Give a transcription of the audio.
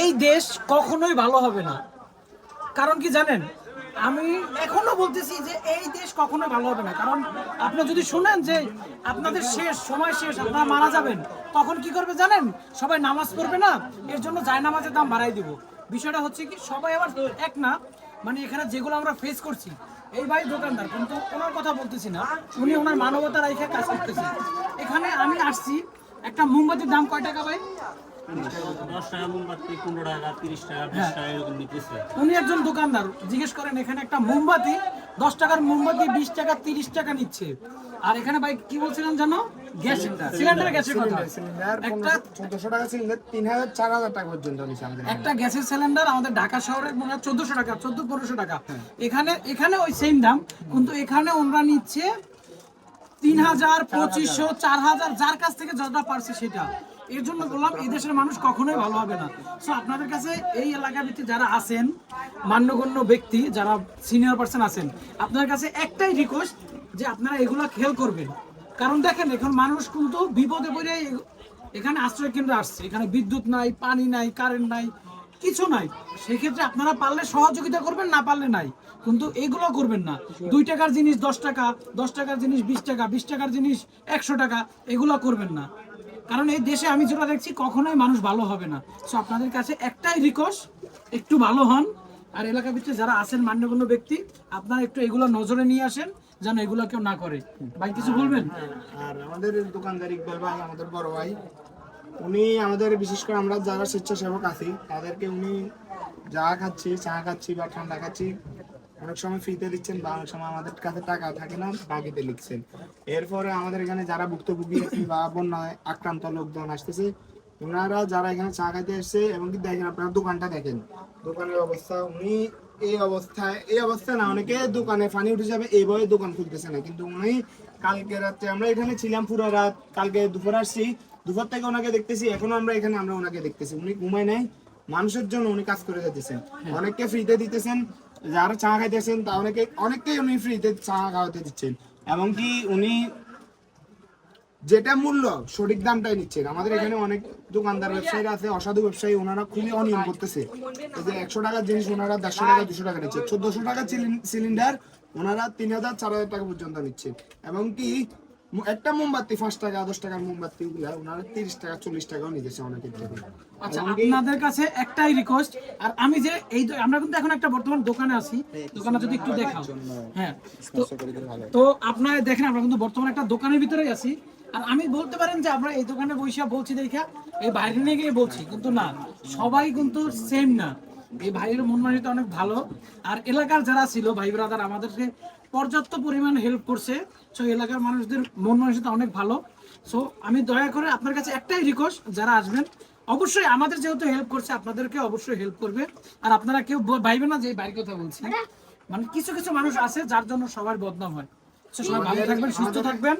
এই দেশ কখনোই ভালো হবে না। কারণ কি জানেন? আমি এখনও বলতেছি যে এই দেশ কখনোই ভালো হবে না। কারণ আপনি যদি শুনেন যে আপনাদের শেষ, সময় শেষ, আপনারা মারা যাবেন, তখন কি করবে জানেন? সবাই নামাজ পড়বে না, এর জন্য যায় নামাজের দাম বাড়াই দিব। বিষয়টা হচ্ছে কি, সবাই আবার এক না মানে এখানে যেগুলো আমরা ফেস করছি, এই ভাই দোকানদার, কিন্তু ওনার কথা বলতেছি না, উনি ওনার মানবতা রেখে কাজ করতেছে। এখানে আমি আসছি, একটা মোমবাতির দাম কয় টাকা ভাই? দশ টাকা মোমবাতি পনেরো টাকা তিরিশ টাকা বিশ টাকা এরকম নিতেছে। উনি একজন দোকানদার। জিজ্ঞেস করেন এখানে একটা মোমবাতি দশ টাকার মোমবাতি বিশ টাকা তিরিশ টাকা নিচ্ছে। আর এখানে ভাই কি বলছিলেন জানো? Gas cylinder. গ্যাসের কথা। সিলিন্ডার একটা চোদ্দশো টাকা সিলিন্ডার তিন হাজার চার হাজার টাকা পর্যন্ত আমাদের একটা গ্যাসের সিলিন্ডার আমাদের ঢাকা শহরে মনে হয় চোদ্দশো টাকা চোদ্দ পনেরোশো টাকা। এখানে এখানে ওই সেম দাম কিন্তু এখানে ওনারা নিচ্ছে তিন হাজার। পঁচিশশো চার হাজার যার কাছ থেকে যতটা পারছে সেটা। এর জন্য বললাম, এই দেশের মানুষ কখনোই ভালো হবে না। সো আপনাদের কাছে এই এলাকার ভিত্তি যারা আছেন, মান্যগণ্য ব্যক্তি, যারা সিনিয়র পার্সন আছেন আপনার কাছে একটাই রিকোয়েস্ট যে আপনারা এগুলো খেয়াল করবেন। কারণ দেখেন, এখন মানুষ কিন্তু বিপদে পড়ে এখানে আশ্রয় কেন্দ্রে আসছে। এখানে বিদ্যুৎ নাই, পানি নাই কারেন্ট নাই, কিছু নাই। সেক্ষেত্রে আপনারা পারলে সহযোগিতা করবেন, না পারলে নাই। কিন্তু এগুলো করবেন না। দুই টাকার জিনিস দশ টাকা, দশ টাকার জিনিস বিশ টাকা, বিশ টাকার জিনিস একশো টাকা, এগুলো করবেন না। কারণ এই দেশে আমি যেটা দেখছি কখনোই মানুষ ভালো হবে না। সো আপনাদের কাছে একটাই রিকোয়েস্ট একটু ভালো হন। আর এলাকার ভিতরে যারা আছেন মান্যগণ্য ব্যক্তি আপনারা একটু এগুলো নজরে নিয়ে আসেন যেন এগুলো কেউ না করে। ভাই কিছু বলবেন? আর আমাদের দোকানদার ইকবাল ভাই আমাদের বড় ভাই উনি আমাদের বিশেষ করে আমরা যারা স্বেচ্ছাসেবক আছি তাদেরকে উনি যা খাচ্ছি চা খাচ্ছি বা ঠান্ডা খাচ্ছি অনেক সময় ফ্রিতে দিচ্ছেন বা অনেক সময় আমাদের কাছে টাকা থাকে না, বাকিতে লিখছেন। এরপরে আমাদের এখানে যারা ভুক্তভোগী বা বন্যায় আক্রান্ত লোকজন আসতেছে, ওনারা যারা এখানে চা খাইতে এসছে এবং কি দেখেন আপনারা দোকানটা দেখেন, দোকানের অবস্থা, উনি এই অবস্থায়, এই অবস্থা না, অনেকে দোকানে পানি উঠে যাবে এইভাবে দোকান খুলতেছে না। কিন্তু উনি কালকে রাত্রে আমরা এখানে ছিলাম পুরো রাত, কালকে দুপুর আসছি, দুপুর থেকে ওনাকে দেখতেছি, এখনও আমরা এখানে, আমরা ওনাকে দেখতেছি। উনি ঘুমায় নাই, মানুষের জন্য উনি কাজ করে যেতেছেন অনেককে ফ্রিতে দিতেছেন যারা চা খাইতেছেন, তা অনেকে অনেককেই উনি ফ্রিতে চা খাওয়াতে দিচ্ছেন। এমনকি উনি যেটা মূল্য, সঠিক দামটাই নিচ্ছেন। আমাদের এখানে অনেক দোকানদার ব্যবসায়ীরা আছে, অসাধু ব্যবসায়ী, ওনারা খুবই অনিয়ম করতেছে। এই যে একশো টাকার জিনিস ওনারা দেড়শো টাকা, দুশো টাকা নিচ্ছে। চোদ্দশো টাকা সিলিন্ডার ওনারা তিন হাজার, চার হাজার টাকা পর্যন্ত নিচ্ছে এবং কি একটা মোমবাতি পাঁচ টাকা দশ টাকার মোমবাতি গুলা ওনারা তিরিশ টাকা চল্লিশ টাকাও নিতেছে অনেকের থেকে আচ্ছা আপনাদের কাছে একটাই রিকোয়েস্ট আর আমি যে এই আমরা কিন্তু এখন একটা বর্তমান দোকানে আছি। দোকানে যদি একটু দেখাও। হ্যাঁ তো আপনারা দেখেন আমরা কিন্তু বর্তমানে একটা দোকানের ভিতরেই আছি। আর আমি বলতে পারেন যে আমরা এই দোকানে বসে বলছি দেখা এই বাইরে নিয়ে গিয়ে বলছি কিন্তু না সবাই কিন্তু সেম না। এই ভাইয়ের অনেক ভালো। আর এলাকার যারা ছিল, ভাই ব্রাদার আমাদেরকে পর্যাপ্ত পরিমাণ হেল্প করছে। সো এলাকার মানুষদের মন অনেক ভালো। সো আমি দয়া করে আপনার কাছে একটাই রিকোয়েস্ট যারা আসবেন, অবশ্যই আমাদের যেহেতু হেল্প করছে, আপনাদেরকে অবশ্যই হেল্প করবে। আর আপনারা কেউ ভাইবে না যে বাড়ির কথা বলছি। মানে কিছু কিছু মানুষ আছে, যার জন্য সবার বদনাম হয়। সবাই ভালো থাকবেন, সুস্থ থাকবেন।